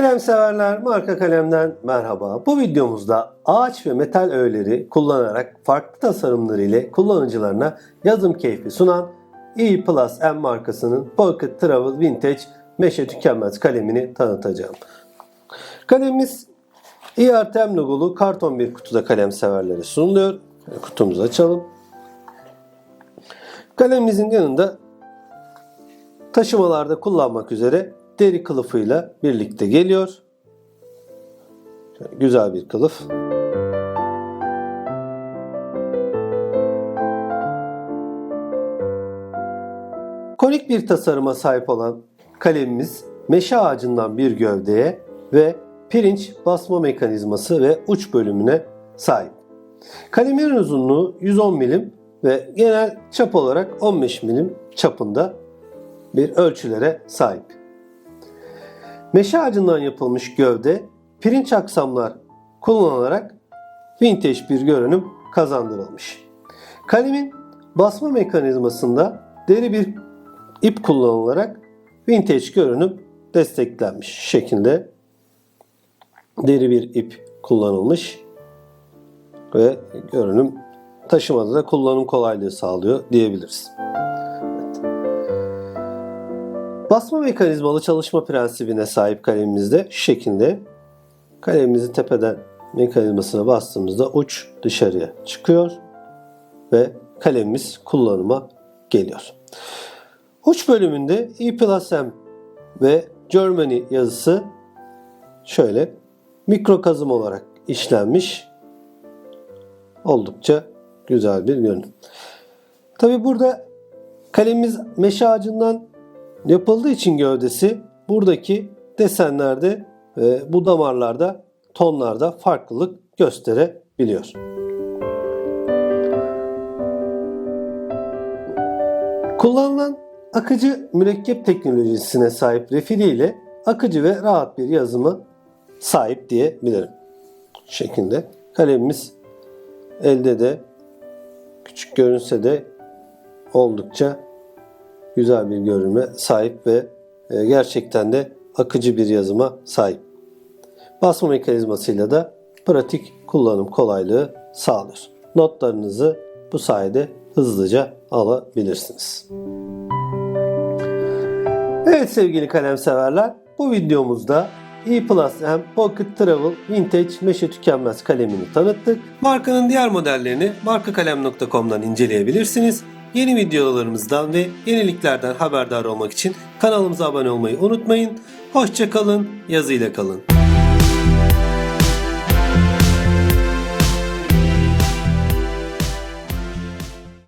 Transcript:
Kalem severler marka kalemden merhaba. Bu videomuzda ağaç ve metal öğeleri kullanarak farklı tasarımları ile kullanıcılarına yazım keyfi sunan E Plus M markasının Pocket Travel Vintage Meşe Tükenmez kalemini tanıtacağım. Kalemimiz ERTM logolu karton bir kutuda kalem severlere sunuluyor. Kutumuzu açalım. Kalemimizin yanında taşımalarda kullanmak üzere deri kılıfıyla birlikte geliyor. Şöyle güzel bir kılıf. Konik bir tasarıma sahip olan kalemimiz meşe ağacından bir gövdeye ve pirinç basma mekanizması ve uç bölümüne sahip. Kalemin uzunluğu 110 milim ve genel çap olarak 15 milim çapında bir ölçülere sahip. Meşe ağacından yapılmış gövde pirinç aksamlar kullanılarak vintage bir görünüm kazandırılmış. Kalemin basma mekanizmasında deri bir ip kullanılarak vintage görünüm desteklenmiş şekilde deri bir ip kullanılmış ve görünüm taşımada da kullanım kolaylığı sağlıyor diyebiliriz. Basma mekanizmalı çalışma prensibine sahip kalemimizde şu şekilde kalemimizi tepeden mekanizmasına bastığımızda uç dışarıya çıkıyor ve kalemimiz kullanıma geliyor. Uç bölümünde E plus M ve Germany yazısı şöyle mikro kazım olarak işlenmiş. Oldukça güzel bir görünüm. Tabi burada kalemimiz meşe ağacından yapıldığı için gövdesi buradaki desenlerde ve bu damarlarda tonlarda farklılık gösterebiliyor. Kullanılan akıcı mürekkep teknolojisine sahip refili ile akıcı ve rahat bir yazımı sahip diyebilirim. Bu şekilde kalemimiz elde de küçük görünse de oldukça güzel bir görünüme sahip ve e, gerçekten de akıcı bir yazıma sahip. Basma mekanizmasıyla da pratik kullanım kolaylığı sağlıyor. Notlarınızı bu sayede hızlıca alabilirsiniz. Evet sevgili kalem severler, bu videomuzda E Plus M Pocket Travel Vintage Meşe Tükenmez kalemini tanıttık. Markanın diğer modellerini markakalem.com'dan inceleyebilirsiniz. Yeni videolarımızdan ve yeniliklerden haberdar olmak için kanalımıza abone olmayı unutmayın. Hoşçakalın, yazıyla kalın.